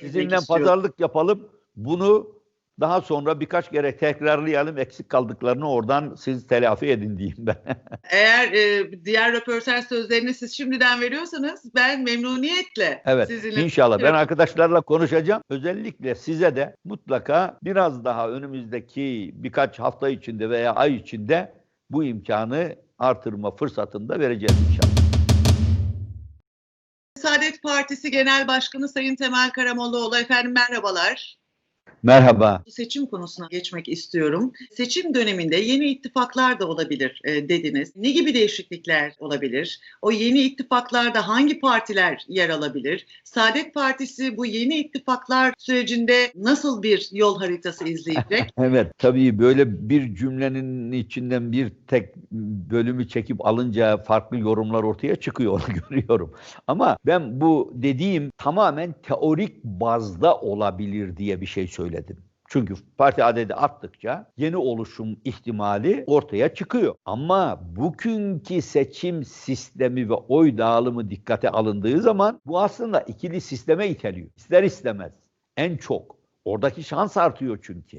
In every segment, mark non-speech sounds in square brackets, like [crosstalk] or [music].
Sizinle pazarlık yapalım. Bunu daha sonra birkaç kere tekrarlayalım. Eksik kaldıklarını oradan siz telafi edin diyeyim ben. [laughs] Eğer e, diğer röportaj sözlerini siz şimdiden veriyorsanız ben memnuniyetle Evet sizinle inşallah. Ben arkadaşlarla konuşacağım. Özellikle size de mutlaka biraz daha önümüzdeki birkaç hafta içinde veya ay içinde bu imkanı artırma fırsatını da vereceğiz inşallah. Saadet Partisi Genel Başkanı Sayın Temel Karamollaoğlu efendim merhabalar. Merhaba. Seçim konusuna geçmek istiyorum. Seçim döneminde yeni ittifaklar da olabilir e, dediniz. Ne gibi değişiklikler olabilir? O yeni ittifaklarda hangi partiler yer alabilir? Saadet Partisi bu yeni ittifaklar sürecinde nasıl bir yol haritası izleyecek? [laughs] Evet tabii böyle bir cümlenin içinden bir tek bölümü çekip alınca farklı yorumlar ortaya çıkıyor [laughs] onu görüyorum. Ama ben bu dediğim tamamen teorik bazda olabilir diye bir şey söyledim. Çünkü parti adedi arttıkça yeni oluşum ihtimali ortaya çıkıyor. Ama bugünkü seçim sistemi ve oy dağılımı dikkate alındığı zaman bu aslında ikili sisteme iteliyor. İster istemez en çok. Oradaki şans artıyor çünkü.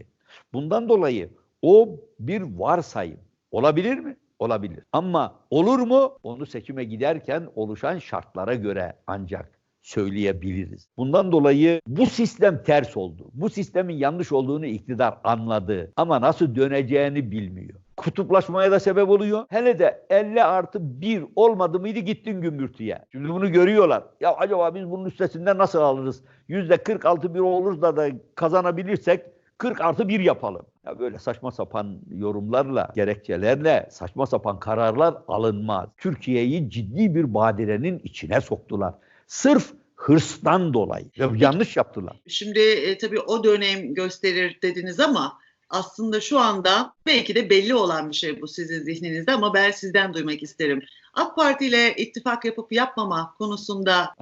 Bundan dolayı o bir varsayım. Olabilir mi? Olabilir. Ama olur mu? Onu seçime giderken oluşan şartlara göre ancak söyleyebiliriz. Bundan dolayı bu sistem ters oldu. Bu sistemin yanlış olduğunu iktidar anladı ama nasıl döneceğini bilmiyor. Kutuplaşmaya da sebep oluyor. Hele de 50 artı 1 olmadı mıydı gittin gümbürtüye. Şimdi bunu görüyorlar. Ya acaba biz bunun üstesinden nasıl alırız? Yüzde 46 bir olur da da kazanabilirsek 40 artı 1 yapalım. Ya böyle saçma sapan yorumlarla, gerekçelerle saçma sapan kararlar alınmaz. Türkiye'yi ciddi bir badirenin içine soktular. Sırf hırstan dolayı. Ya yanlış yaptılar. Şimdi e, tabii o dönem gösterir dediniz ama aslında şu anda belki de belli olan bir şey bu sizin zihninizde ama ben sizden duymak isterim. AK Parti ile ittifak yapıp yapmama konusunda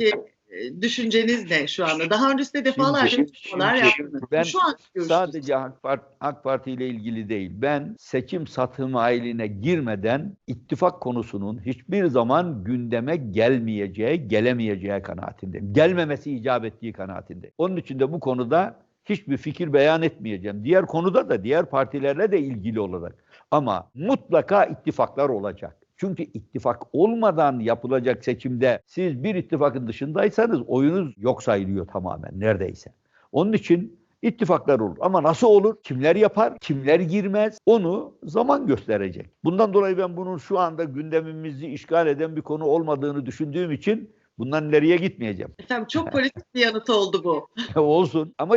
düşünceniz ne şu anda? Daha öncesinde defalarca şimdi yaptınız. ben şu an görüşünüz. Sadece AK Parti, AK Parti ile ilgili değil. Ben seçim satım haline girmeden ittifak konusunun hiçbir zaman gündeme gelmeyeceği, gelemeyeceği kanaatindeyim. Gelmemesi icap ettiği kanaatindeyim. Onun için de bu konuda hiçbir fikir beyan etmeyeceğim. Diğer konuda da diğer partilerle de ilgili olarak. Ama mutlaka ittifaklar olacak. Çünkü ittifak olmadan yapılacak seçimde siz bir ittifakın dışındaysanız oyunuz yok sayılıyor tamamen neredeyse. Onun için ittifaklar olur. Ama nasıl olur? Kimler yapar? Kimler girmez? Onu zaman gösterecek. Bundan dolayı ben bunun şu anda gündemimizi işgal eden bir konu olmadığını düşündüğüm için bundan ileriye gitmeyeceğim. Efendim çok [laughs] politik bir yanıt oldu bu. Olsun. Ama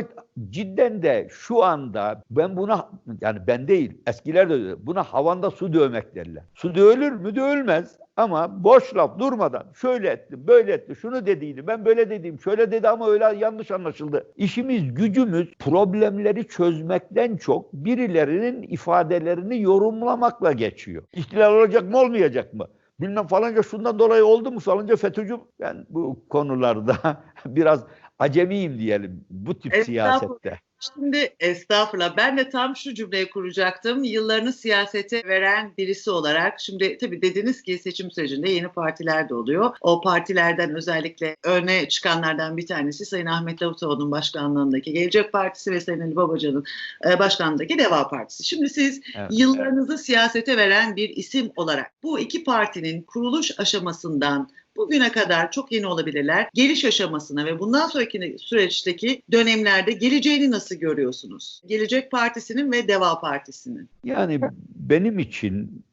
cidden de şu anda ben buna yani ben değil eskiler de buna havanda su dövmek derler. Su dövülür mü? Dövülmez. Ama boş laf durmadan şöyle etti, böyle etti, şunu dediydi, ben böyle dediğim, şöyle dedi ama öyle yanlış anlaşıldı. İşimiz, gücümüz problemleri çözmekten çok birilerinin ifadelerini yorumlamakla geçiyor. İhtilal olacak mı olmayacak mı? Bilmem falanca şundan dolayı oldu mu falanca FETÖ'cü. Ben bu konularda [laughs] biraz acemiyim diyelim bu tip siyasette. Şimdi estağfurullah ben de tam şu cümleyi kuracaktım. Yıllarını siyasete veren birisi olarak şimdi tabii dediniz ki seçim sürecinde yeni partiler de oluyor. O partilerden özellikle öne çıkanlardan bir tanesi Sayın Ahmet Davutoğlu'nun başkanlığındaki Gelecek Partisi ve Sayın Ali Babacan'ın e, başkanlığındaki Deva Partisi. Şimdi siz Evet, yıllarınızı siyasete veren bir isim olarak bu iki partinin kuruluş aşamasından bugüne kadar çok yeni olabilirler. Geliş aşamasına ve bundan sonraki süreçteki dönemlerde geleceğini nasıl görüyorsunuz? Gelecek Partisi'nin ve Deva Partisi'nin. Yani benim için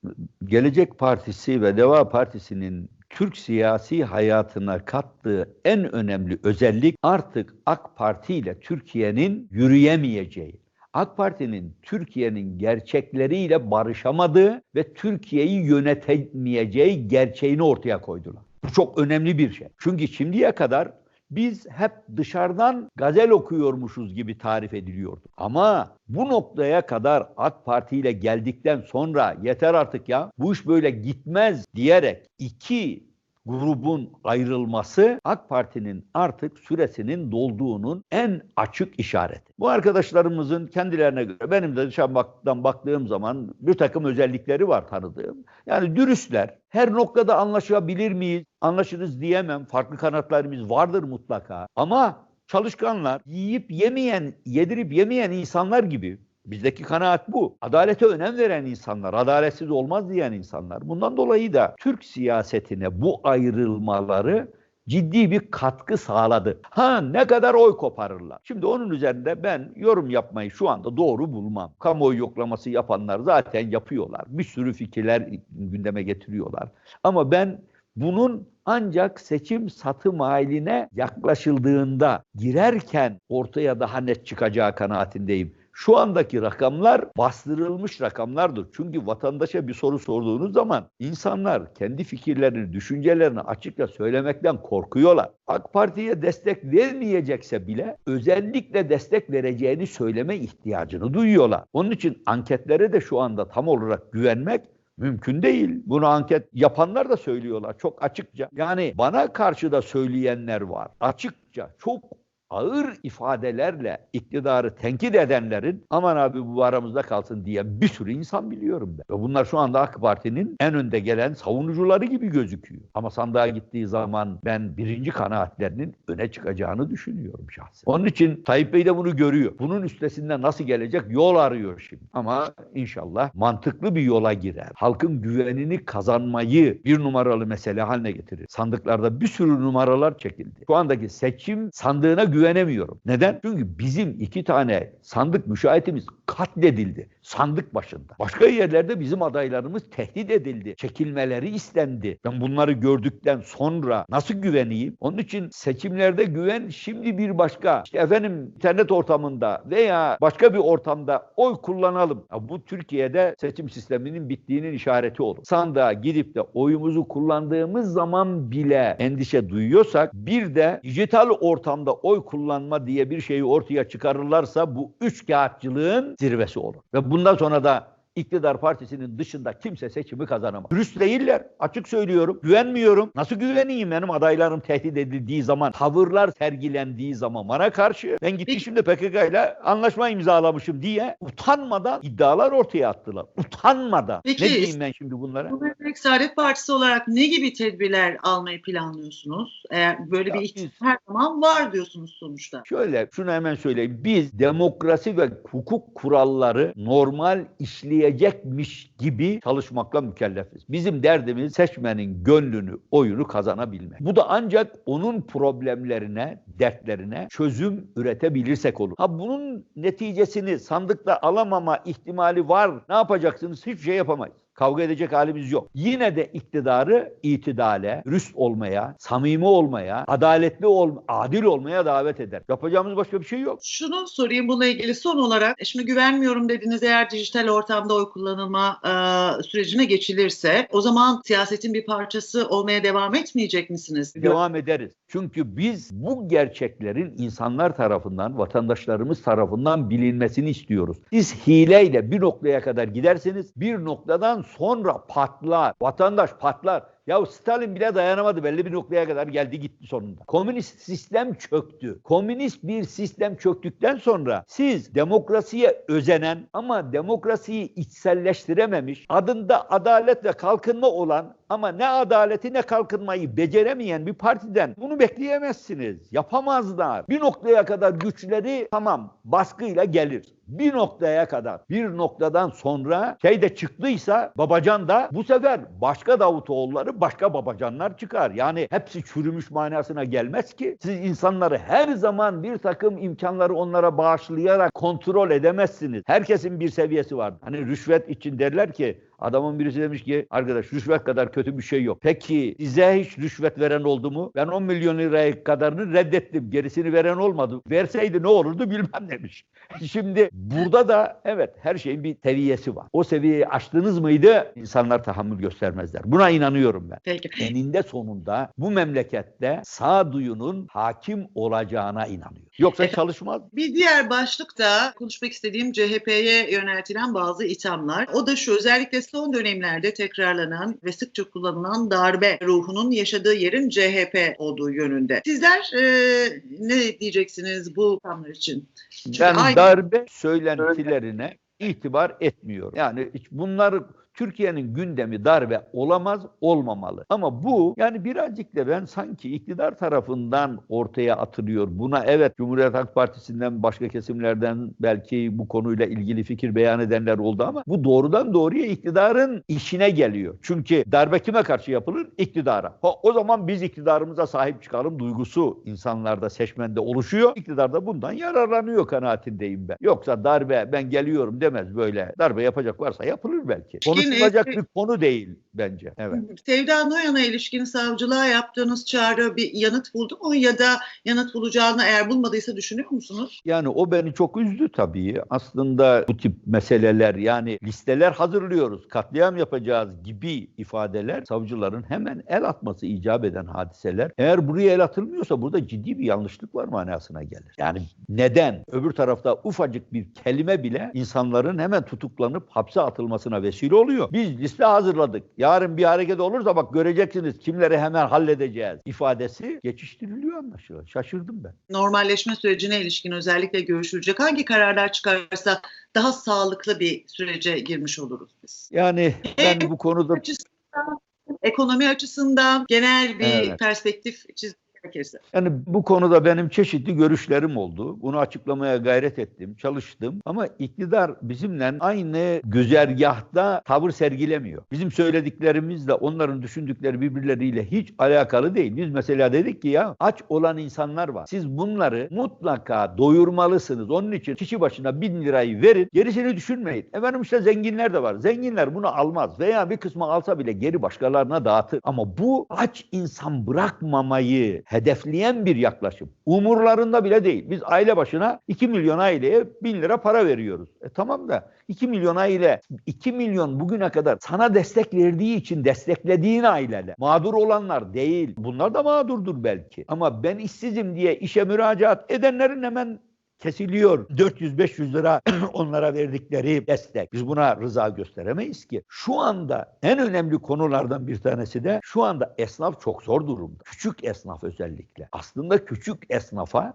Gelecek Partisi ve Deva Partisi'nin Türk siyasi hayatına kattığı en önemli özellik artık AK Parti ile Türkiye'nin yürüyemeyeceği. AK Parti'nin Türkiye'nin gerçekleriyle barışamadığı ve Türkiye'yi yönetemeyeceği gerçeğini ortaya koydular. Bu çok önemli bir şey. Çünkü şimdiye kadar biz hep dışarıdan gazel okuyormuşuz gibi tarif ediliyordu. Ama bu noktaya kadar AK Parti ile geldikten sonra yeter artık ya bu iş böyle gitmez diyerek iki grubun ayrılması AK Parti'nin artık süresinin dolduğunun en açık işareti. Bu arkadaşlarımızın kendilerine göre benim de dışarıdan baktığım zaman bir takım özellikleri var tanıdığım. Yani dürüstler. Her noktada anlaşabilir miyiz? Anlaşırız diyemem. Farklı kanatlarımız vardır mutlaka. Ama çalışkanlar, yiyip yemeyen, yedirip yemeyen insanlar gibi Bizdeki kanaat bu. Adalete önem veren insanlar, adaletsiz olmaz diyen insanlar. Bundan dolayı da Türk siyasetine bu ayrılmaları ciddi bir katkı sağladı. Ha ne kadar oy koparırlar. Şimdi onun üzerinde ben yorum yapmayı şu anda doğru bulmam. Kamuoyu yoklaması yapanlar zaten yapıyorlar. Bir sürü fikirler gündeme getiriyorlar. Ama ben bunun ancak seçim satım haline yaklaşıldığında girerken ortaya daha net çıkacağı kanaatindeyim. Şu andaki rakamlar bastırılmış rakamlardır. Çünkü vatandaşa bir soru sorduğunuz zaman insanlar kendi fikirlerini, düşüncelerini açıkça söylemekten korkuyorlar. AK Parti'ye destek vermeyecekse bile özellikle destek vereceğini söyleme ihtiyacını duyuyorlar. Onun için anketlere de şu anda tam olarak güvenmek Mümkün değil. Bunu anket yapanlar da söylüyorlar çok açıkça. Yani bana karşı da söyleyenler var. Açıkça çok ağır ifadelerle iktidarı tenkit edenlerin aman abi bu aramızda kalsın diye bir sürü insan biliyorum ben. Ve bunlar şu anda AK Parti'nin en önde gelen savunucuları gibi gözüküyor. Ama sandığa gittiği zaman ben birinci kanaatlerinin öne çıkacağını düşünüyorum şahsen. Onun için Tayyip Bey de bunu görüyor. Bunun üstesinden nasıl gelecek yol arıyor şimdi. Ama inşallah mantıklı bir yola girer. Halkın güvenini kazanmayı bir numaralı mesele haline getirir. Sandıklarda bir sürü numaralar çekildi. Şu andaki seçim sandığına güvenemiyorum. Neden? Çünkü bizim iki tane sandık müşahitimiz katledildi. Sandık başında. Başka yerlerde bizim adaylarımız tehdit edildi. Çekilmeleri istendi. Ben bunları gördükten sonra nasıl güveneyim? Onun için seçimlerde güven şimdi bir başka. İşte efendim internet ortamında veya başka bir ortamda oy kullanalım. Ya bu Türkiye'de seçim sisteminin bittiğinin işareti olur. Sandığa gidip de oyumuzu kullandığımız zaman bile endişe duyuyorsak bir de dijital ortamda oy kullanma diye bir şeyi ortaya çıkarırlarsa bu üç kağıtçılığın zirvesi olur. Ve bundan sonra da iktidar partisinin dışında kimse seçimi kazanamaz. Dürüst değiller. Açık söylüyorum. Güvenmiyorum. Nasıl güveneyim benim adaylarım tehdit edildiği zaman, tavırlar sergilendiği zaman bana karşı ben gitmişim de PKK ile anlaşma imzalamışım diye utanmadan iddialar ortaya attılar. Utanmadan. Peki, ne diyeyim ben şimdi bunlara? Cumhuriyet Saadet Partisi olarak ne gibi tedbirler almayı planlıyorsunuz? Eğer böyle Ya bir ihtimal her zaman var diyorsunuz sonuçta. Şöyle şunu hemen söyleyeyim. Biz demokrasi ve hukuk kuralları normal işleyecekmiş gibi çalışmakla mükellefiz. Bizim derdimiz seçmenin gönlünü, oyunu kazanabilmek. Bu da ancak onun problemlerine, dertlerine çözüm üretebilirsek olur. Ha bunun neticesini sandıkta alamama ihtimali var. Ne yapacaksınız? Hiçbir şey yapamayız. Kavga edecek halimiz yok. Yine de iktidarı itidale, rüst olmaya, samimi olmaya, adaletli ol, adil olmaya davet eder. Yapacağımız başka bir şey yok. Şunu sorayım bununla ilgili son olarak. E Şimdi güvenmiyorum dediniz eğer dijital ortamda oy kullanılma e, sürecine geçilirse o zaman siyasetin bir parçası olmaya devam etmeyecek misiniz? Devam ederiz. Çünkü biz bu gerçeklerin insanlar tarafından, vatandaşlarımız tarafından bilinmesini istiyoruz. Siz hileyle bir noktaya kadar giderseniz bir noktadan sonra patlar. Vatandaş patlar. Ya Stalin bile dayanamadı belli bir noktaya kadar geldi gitti sonunda. Komünist sistem çöktü. Komünist bir sistem çöktükten sonra siz demokrasiye özenen ama demokrasiyi içselleştirememiş, adında adalet ve kalkınma olan ama ne adaleti ne kalkınmayı beceremeyen bir partiden bunu bekleyemezsiniz. Yapamazlar. Bir noktaya kadar güçleri tamam baskıyla gelir. Bir noktaya kadar. Bir noktadan sonra şey de çıktıysa Babacan da bu sefer başka Davutoğulları başka Babacanlar çıkar. Yani hepsi çürümüş manasına gelmez ki. Siz insanları her zaman bir takım imkanları onlara bağışlayarak kontrol edemezsiniz. Herkesin bir seviyesi var. Hani rüşvet için derler ki Adamın birisi demiş ki arkadaş rüşvet kadar kötü bir şey yok. Peki size hiç rüşvet veren oldu mu? Ben 10 milyon liraya kadarını reddettim. Gerisini veren olmadı. Verseydi ne olurdu bilmem demiş. [laughs] Şimdi burada da evet her şeyin bir seviyesi var. O seviyeyi aştınız mıydı insanlar tahammül göstermezler. Buna inanıyorum ben. Peki. Eninde sonunda bu memlekette sağduyunun hakim olacağına inanıyor. Yoksa çalışmaz. Bir diğer başlık da konuşmak istediğim CHP'ye yöneltilen bazı ithamlar. O da şu özellikle son dönemlerde tekrarlanan ve sıkça kullanılan darbe ruhunun yaşadığı yerin CHP olduğu yönünde. Sizler e, ne diyeceksiniz bu ithamlar için? Çünkü Ben aynı- darbe söylentilerine itibar etmiyorum. Yani bunlar Türkiye'nin gündemi darbe olamaz, olmamalı. Ama bu yani birazcık da ben sanki iktidar tarafından ortaya atılıyor. Buna evet Cumhuriyet Halk Partisi'nden başka kesimlerden belki bu konuyla ilgili fikir beyan edenler oldu ama bu doğrudan doğruya iktidarın işine geliyor. Çünkü darbe kime karşı yapılır? İktidara. Ha, o zaman biz iktidarımıza sahip çıkalım duygusu insanlarda, seçmende oluşuyor. İktidar da bundan yararlanıyor kanaatindeyim ben. Yoksa darbe ben geliyorum demez böyle. Darbe yapacak varsa yapılır belki. Konuşulacak bir konu değil bence. Evet. Sevda Noyan'a ilişkin savcılığa yaptığınız çağrı bir yanıt buldu mu ya da yanıt bulacağını eğer bulmadıysa düşünüyor musunuz? Yani o beni çok üzdü tabii. Aslında bu tip meseleler yani listeler hazırlıyoruz, katliam yapacağız gibi ifadeler savcıların hemen el atması icap eden hadiseler. Eğer buraya el atılmıyorsa burada ciddi bir yanlışlık var manasına gelir. Yani neden? Öbür tarafta ufacık bir kelime bile insanların hemen tutuklanıp hapse atılmasına vesile oluyor. Biz liste hazırladık. Yarın bir hareket olursa bak göreceksiniz kimleri hemen halledeceğiz ifadesi geçiştiriliyor anlaşılan. Şaşırdım ben. Normalleşme sürecine ilişkin özellikle görüşülecek hangi kararlar çıkarsa daha sağlıklı bir sürece girmiş oluruz biz? Yani ben bu konuda ekonomi açısından genel bir Evet. perspektif çizmek gerekirse. Yani bu konuda benim çeşitli görüşlerim oldu. Bunu açıklamaya gayret ettim, çalıştım. Ama iktidar bizimle aynı güzergahta tavır sergilemiyor. Bizim söylediklerimizle onların düşündükleri birbirleriyle hiç alakalı değil. Biz mesela dedik ki ya aç olan insanlar var. Siz bunları mutlaka doyurmalısınız. Onun için kişi başına bin lirayı verin. Gerisini düşünmeyin. Efendim işte zenginler de var. Zenginler bunu almaz veya bir kısmı alsa bile geri başkalarına dağıtır. Ama bu aç insan bırakmamayı hedefleyen bir yaklaşım. Umurlarında bile değil. Biz aile başına 2 milyon aileye 1000 lira para veriyoruz. E tamam da 2 milyon aile 2 milyon bugüne kadar sana destek verdiği için desteklediğin aileler. Mağdur olanlar değil. Bunlar da mağdurdur belki. Ama ben işsizim diye işe müracaat edenlerin hemen kesiliyor. 400-500 lira [clears throat] onlara verdikleri destek. Biz buna rıza gösteremeyiz ki. Şu anda en önemli konulardan bir tanesi de şu anda esnaf çok zor durumda. Küçük esnaf özellikle. Aslında küçük esnafa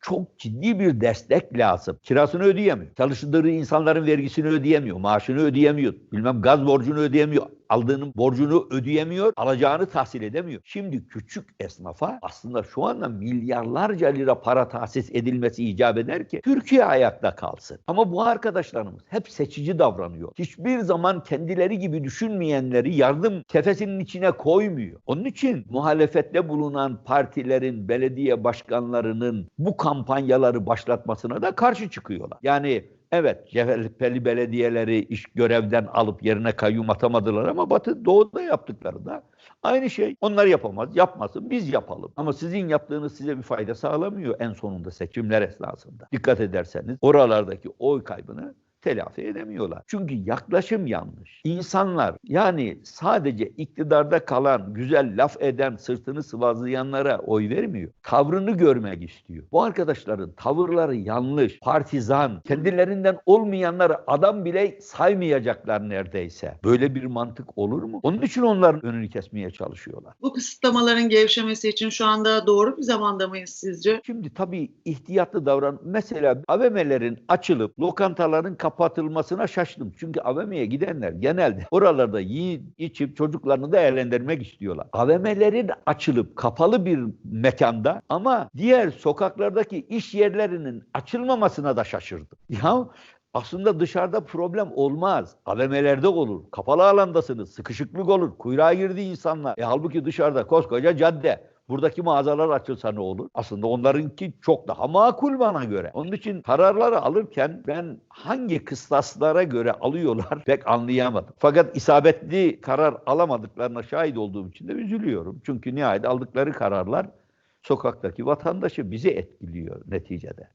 çok ciddi bir destek lazım. Kirasını ödeyemiyor. Çalıştırdığı insanların vergisini ödeyemiyor. Maaşını ödeyemiyor. Bilmem gaz borcunu ödeyemiyor. Aldığının borcunu ödeyemiyor. Alacağını tahsil edemiyor. Şimdi küçük esnafa aslında şu anda milyarlarca lira para tahsis edilmesi icap eder ki Türkiye ayakta kalsın. Ama bu arkadaşlarımız hep seçici davranıyor. Hiçbir zaman kendileri gibi düşünmeyenleri yardım kefesinin içine koymuyor. Onun için muhalefette bulunan partilerin, belediye başkanlarının bu kampanyaları başlatmasına da karşı çıkıyorlar. Yani Evet, CHP'li belediyeleri iş görevden alıp yerine kayyum atamadılar ama Batı Doğu'da yaptıkları da aynı şey. Onlar yapamaz, yapmasın, biz yapalım. Ama sizin yaptığınız size bir fayda sağlamıyor en sonunda seçimler esnasında. Dikkat ederseniz oralardaki oy kaybını telafi edemiyorlar. Çünkü yaklaşım yanlış. İnsanlar yani sadece iktidarda kalan, güzel laf eden, sırtını sıvazlayanlara oy vermiyor. Tavrını görmek istiyor. Bu arkadaşların tavırları yanlış, partizan, kendilerinden olmayanları adam bile saymayacaklar neredeyse. Böyle bir mantık olur mu? Onun için onların önünü kesmeye çalışıyorlar. Bu kısıtlamaların gevşemesi için şu anda doğru bir zamanda mıyız sizce? Şimdi tabii ihtiyatlı davran. Mesela AVM'lerin açılıp lokantaların kapatılmasına şaştım. Çünkü AVM'ye gidenler genelde oralarda yiyip içip çocuklarını da eğlendirmek istiyorlar. AVM'lerin açılıp kapalı bir mekanda ama diğer sokaklardaki iş yerlerinin açılmamasına da şaşırdım. [laughs] Ya aslında dışarıda problem olmaz. AVM'lerde olur. Kapalı alandasınız. Sıkışıklık olur. Kuyruğa girdi insanlar. E, halbuki dışarıda koskoca cadde. Buradaki mağazalar açılsa ne olur? Aslında onlarınki çok daha makul bana göre. Onun için kararları alırken ben hangi kıstaslara göre alıyorlar [laughs] pek anlayamadım. Fakat isabetli karar alamadıklarına şahit olduğum için de üzülüyorum. Çünkü nihayet aldıkları kararlar sokaktaki vatandaşı bizi etkiliyor neticede.